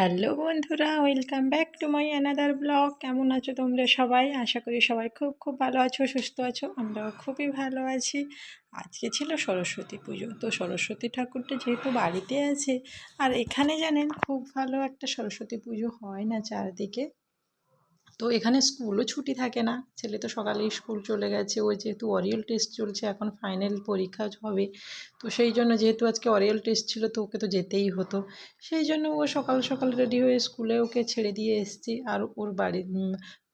Hello বন্ধুরা, welcome back to my another blog. কেমন আছো তোমরা সবাই? আশা করি সবাই খুব খুব ভালো আছো, সুস্থ আছো, আমরাও খুবই ভালো আছি। আজকে ছিল সরস্বতী পুজো, তো সরস্বতী ঠাকুরটা যেহেতু বাড়িতে আছে, আর এখানে জানেন খুব ভালো একটা সরস্বতী পুজো হয় না চারদিকে। তো এখানে স্কুলও ছুটি থাকে না। ছেলে তো সকালেই স্কুল চলে গেছে। ওই যেহেতু অরিয়াল টেস্ট চলছে, এখন ফাইনাল পরীক্ষা হবে। তো সেই জন্য যেহেতু আজকে অরিয়াল টেস্ট ছিল, তো ওকে তো যেতেই হতো। সেই জন্য ও সকাল সকাল রেডি হয়ে স্কুলে ওকে ছেড়ে দিয়ে এসছি। আর ওর বাড়ির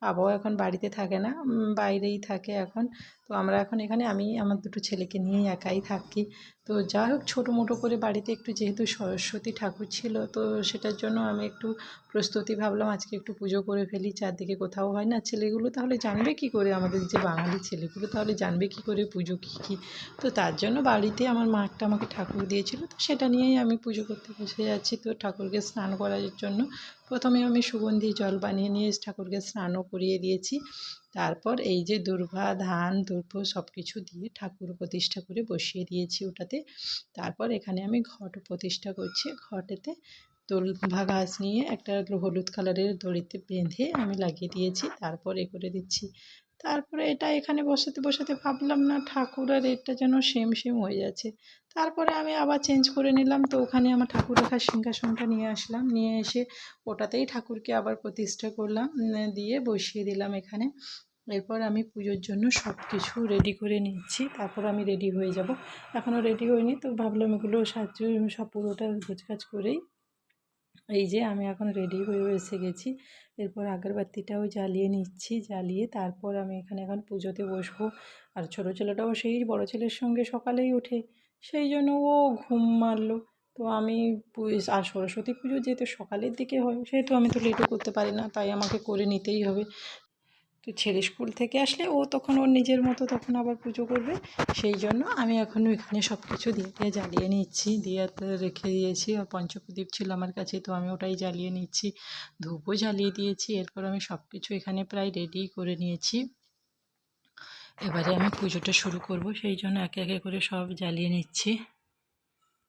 বাবাও এখন বাড়িতে থাকে না বাইরেই থাকে এখন। তো আমরা এখন এখানে, আমি আমার দুটো ছেলেকে নিয়ে একাই থাকি। তো যাই হোক, ছোটো মোটো করে বাড়িতে একটু যেহেতু সরস্বতী ঠাকুর ছিল, তো সেটার জন্য আমি একটু প্রস্তুতি ভাবলাম, আজকে একটু পুজো করে ফেলি, চারদিকে কোথাও হয় না। ছেলেগুলো তাহলে জানবে কি করে? আমাদের যে বাঙালি ছেলেগুলো তাহলে জানবে কি করে পুজো কী কী? তো তার জন্য বাড়িতে আমার মা একটা আমাকে ঠাকুর দিয়েছিল, তো সেটা নিয়েই আমি পুজো করতে বসে যাচ্ছি তো ঠাকুরকে স্নান করার জন্য প্রথমে আমি সুগন্ধি জল বানিয়ে নিয়ে ঠাকুরকে স্নানও করিয়ে দিয়েছি। তারপর এই যে দুর্ভা, ধান, দুর্ভ সব কিছু দিয়ে ঠাকুর প্রতিষ্ঠা করে বসিয়ে দিয়েছি ওটাতে। তারপর এখানে আমি ঘট প্রতিষ্ঠা করছি। ঘটেতে দোলভা গাছ নিয়ে একটা হলুদ কালারের দড়িতে বেঁধে আমি লাগিয়ে দিয়েছি। তারপর এ করে দিচ্ছি। তারপরে এটা এখানে বসাতে বসাতে ভাবলাম না, ঠাকুর আর এটা যেন সেম সেম হয়ে যাচ্ছে। তারপরে আমি আবার চেঞ্জ করে নিলাম। তো ওখানে আমার ঠাকুর রাখার সিংহাসনটা নিয়ে আসলাম। নিয়ে এসে ওটাতেই ঠাকুরকে আবার প্রতিষ্ঠা করলাম। দিয়ে বসিয়ে দিলাম এখানে। এরপর আমি পুজোর জন্য সব কিছু রেডি করে নিচ্ছি। তারপর আমি রেডি হয়ে যাব। এখনও রেডি হইনি তো ভাবলাম এগুলো সাহায্য সব পুরোটা গোছগাছ করেই। এই যে আমি এখন রেডি হয়ে এসে গেছি। এরপর আগরবাতিটাও জ্বালিয়ে নিচ্ছি, জ্বালিয়ে তারপর আমি এখানে এখন পুজোতে বসবো। আর ছোটো ছেলেটাও সেই বড় ছেলের সঙ্গে সকালেই ওঠে, সেই জন্য ও ঘুম মারলো। তো আমি আর সরস্বতী পুজো যেহেতু সকালের দিকে হয়, সেহেতু আমি তো লেটও করতে পারি না, তাই আমাকে করে নিতেই হবে। তো ছেলে স্কুল থেকে আসলে ও তখন ওর নিজের মতো তখন আবার পুজো করবে। সেই জন্য আমি এখন ওইখানে সব কিছু দিয়ে দিয়ে জ্বালিয়ে নিচ্ছি। দিয়ে রেখে দিয়েছি। আর পঞ্চপ্রদীপ ছিল আমার কাছে, তো আমি ওটাই জ্বালিয়ে নিচ্ছি। ধূপও জ্বালিয়ে দিয়েছি। এরপর আমি সব কিছু এখানে প্রায় রেডি করে নিয়েছি। এবারে আমি পুজোটা শুরু করব। সেই জন্য একে একে করে সব জ্বালিয়ে নিচ্ছি।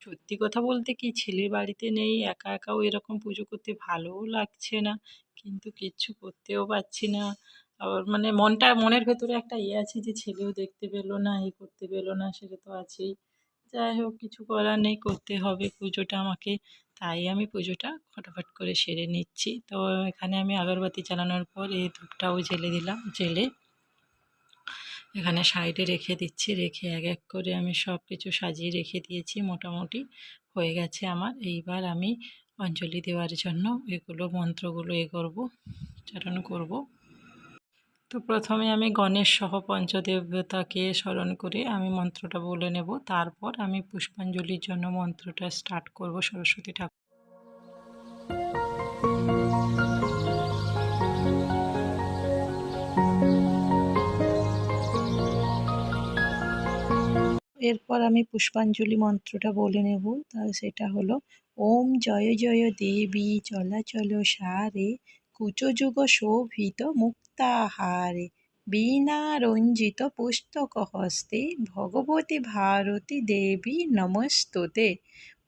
সত্যি কথা বলতে কি, ছেলের বাড়িতে নেই, একা একাও এরকম পুজো করতে ভালোও লাগছে না। কিন্তু কিচ্ছু করতেও পারছি না। আবার মানে মনটা, মনের ভেতরে একটা ইয়ে আছে যে ছেলেও দেখতে পেল না এই করতে পেল না সেটা তো আছেই। যাই হোক, কিছু করার নেই, করতে হবে পুজোটা আমাকে। তাই আমি পুজোটা ফটাফট করে সেরে নিচ্ছি। তো এখানে আমি আগরবাতি চালানোর পর এই ধূপটাও জেলে দিলাম জেলে এখানে সাইডে রেখে দিচ্ছি। রেখে এক এক করে আমি সব কিছু সাজিয়ে রেখে দিয়েছি, মোটামুটি হয়ে গেছে আমার। এইবার আমি অঞ্জলি দেওয়ার জন্য এগুলো, মন্ত্রগুলো এ করব চারণ করব। তো প্রথমে আমি গণেশ সহ পঞ্চদেবতাকে স্মরণ করে আমি মন্ত্রটা বলে নেব। তারপর আমি পুষ্পাঞ্জলির জন্য মন্ত্রটা স্টার্ট করব সরস্বতী ঠাকুর। এরপর আমি পুষ্পাঞ্জলি মন্ত্রটা বলে নেব। তা সেটা হলো, ওম জয় জয় দেবী, চলাচল সারে, কুচযুগ শোভিত মুক্তাহারে বীণারঞ্জিত পুস্তক হস্তে ভগবতী ভারতী দেবী নমস্তুতে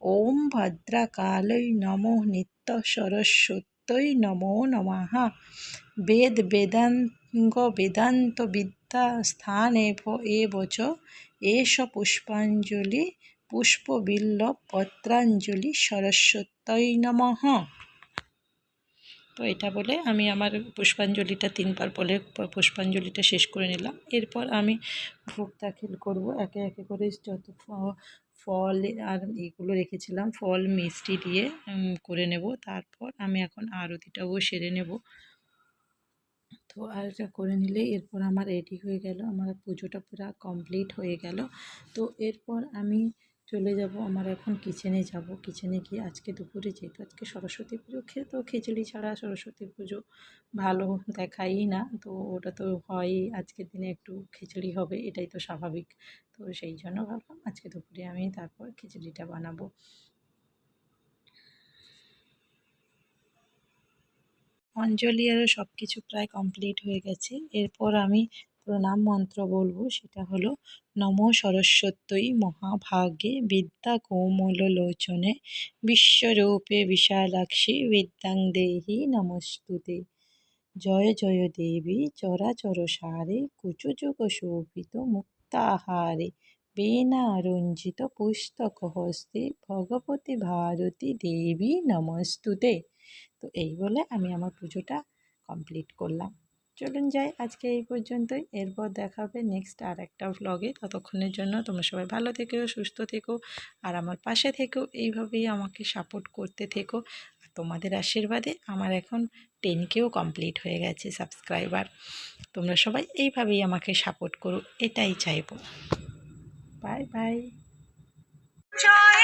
ওম ভদ্রকালই নমো নিত্য সরস্বত্যই নমো নমঃ বেদ বেদাঙ্গ বেদান্ত বিদ্যা স্থানে এবচ এষ পুষ্পাঞ্জলি পুষ্পবিল্লব পত্রাঞ্জলি সরস্বত্যই নমঃ তো এটা বলে আমি আমার পুষ্পাঞ্জলিটা তিনবার বলে পুষ্পাঞ্জলিটা শেষ করে নিলাম। এরপর আমি ভোগ দাখিল করব। একে একে করে যত ফল আর এগুলো রেখেছিলাম, ফল, মিষ্টি দিয়ে করে নেব। তারপর আমি এখন আরতিটাও সেরে নেব। তো আর করে নিলে এরপর আমার রেডি হয়ে গেল। আমার পুজোটা পুরো কমপ্লিট হয়ে গেল। তো এরপর আমি চলে যাব, আমার এখন কিচেনে যাব। কিচেনে গিয়ে আজকে দুপুরে যেহেতু আজকে সরস্বতী পুজো খেয়ে তো খিচুড়ি ছাড়া সরস্বতী পুজো ভালো দেখাই না। তো ওটা তো হয়ই আজকের দিনে একটু খিচুড়ি হবে, এটাই তো স্বাভাবিক। তো সেই জন্য ভাবলাম আজকে দুপুরে আমি তারপর খিচুড়িটা বানাবো। অঞ্জলি আরও সব কিছু প্রায় কমপ্লিট হয়ে গেছে। এরপর আমি প্রণাম মন্ত্র বলব, সেটা হলো, নম সরস্বত্যই মহাভাগে বিদ্যা কোমল লোচনে, বিশ্বরূপে বিশালাক্ষী বিদ্যাং দেহি নমস্তুতে। জয় জয় দেবী, চরাচর সারে কুচুযুগ শোভিত মুক্তাহারে। বেনারঞ্জিত পুস্তক হস্তে, ভগবতী ভারতী দেবী নমস্তুতে। তো এই বলে আমি আমার পুজোটা কমপ্লিট করলাম। চলুন যাই, আজকে এই পর্যন্তই। এরপর দেখা হবে নেক্সট আর একটা ভ্লগে ততক্ষণের জন্য তোমরা সবাই ভালো থেকো, সুস্থ থেকো, আর আমার পাশে থেকো। এইভাবেই আমাকে সাপোর্ট করতে থেকো। আর তোমাদের আশীর্বাদে আমার এখন টেন কেও কমপ্লিট হয়ে গেছে সাবস্ক্রাইবার তোমরা সবাই এইভাবেই আমাকে সাপোর্ট করো, এটাই চাইব। বাই বাই জয়